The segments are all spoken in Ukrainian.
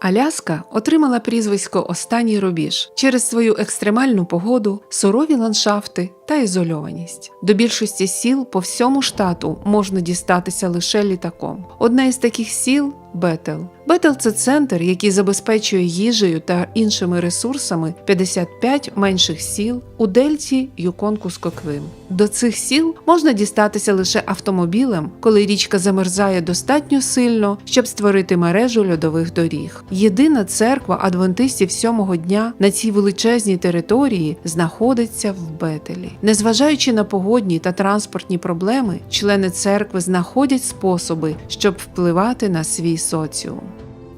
Аляска отримала прізвисько Останній рубіж через свою екстремальну погоду, сурові ландшафти та ізольованість. До більшості сіл по всьому штату можна дістатися лише літаком. Одне із таких сіл Бетел. Бетел це центр, який забезпечує їжею та іншими ресурсами 55 менших сіл у дельті Юкон-Кускоквим. До цих сіл можна дістатися лише автомобілем, коли річка замерзає достатньо сильно, щоб створити мережу льодових доріг. Єдина церква адвентистів сьомого дня на цій величезній території знаходиться в Бетелі. Незважаючи на погодні та транспортні проблеми, члени церкви знаходять способи, щоб впливати на свій соціум.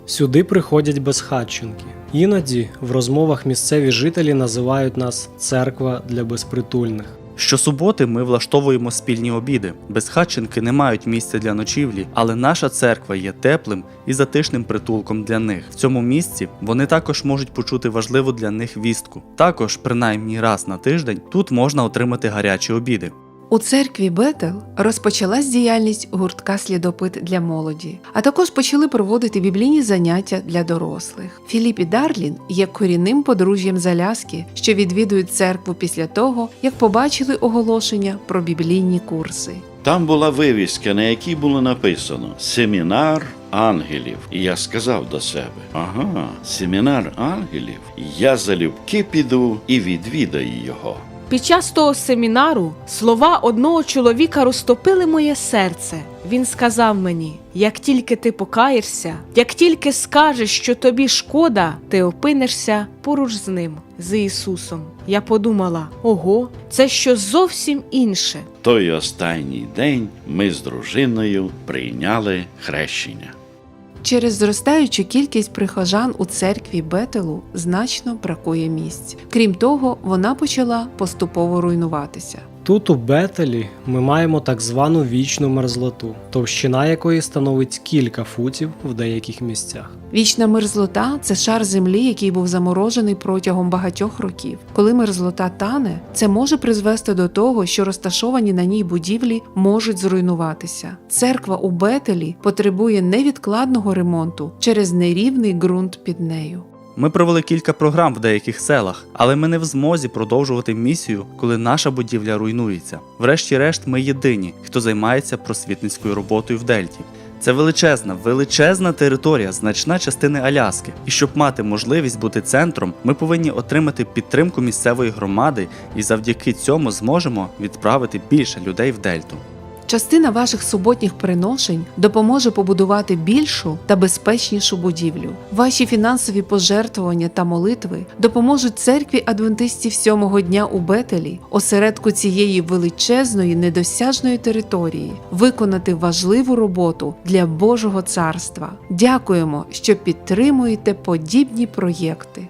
Сюди приходять безхатченки. Іноді в розмовах місцеві жителі називають нас церква для безпритульних. Щосуботи ми влаштовуємо спільні обіди. Безхатченки не мають місця для ночівлі, але наша церква є теплим і затишним притулком для них. В цьому місці вони також можуть почути важливу для них вістку. Також, принаймні раз на тиждень, тут можна отримати гарячі обіди. У церкві Бетел розпочалась діяльність гуртка слідопит для молоді, а також почали проводити біблійні заняття для дорослих. Філіп і Дарлін є корінним подружжям з Аляски, що відвідують церкву після того, як побачили оголошення про біблійні курси. Там була вивіска, на якій було написано Семінар ангелів. І я сказав до себе: ага, семінар ангелів. Я залюбки піду і відвідаю його. Під час того семінару слова одного чоловіка розтопили моє серце. Він сказав мені: як тільки ти покаєшся, як тільки скажеш, що тобі шкода, ти опинишся поруч з ним, з Ісусом. Я подумала: ого, це щось зовсім інше. Той останній день ми з дружиною прийняли хрещення. Через зростаючу кількість прихожан у церкві Бетелу значно бракує місць. Крім того, вона почала поступово руйнуватися. Тут, у Бетелі, ми маємо так звану вічну мерзлоту, товщина якої становить кілька футів в деяких місцях. Вічна мерзлота це шар землі, який був заморожений протягом багатьох років. Коли мерзлота тане, це може призвести до того, що розташовані на ній будівлі можуть зруйнуватися. Церква у Бетелі потребує невідкладного ремонту через нерівний ґрунт під нею. Ми провели кілька програм в деяких селах, але ми не в змозі продовжувати місію, коли наша будівля руйнується. Врешті-решт, ми єдині, хто займається просвітницькою роботою в Дельті. Це величезна, величезна територія, значна частина Аляски. І щоб мати можливість бути центром, ми повинні отримати підтримку місцевої громади і завдяки цьому зможемо відправити більше людей в Дельту. Частина ваших суботніх приношень допоможе побудувати більшу та безпечнішу будівлю. Ваші фінансові пожертвування та молитви допоможуть церкві адвентистів сьомого дня у Бетелі, осередку цієї величезної недосяжної території, виконати важливу роботу для Божого царства. Дякуємо, що підтримуєте подібні проєкти.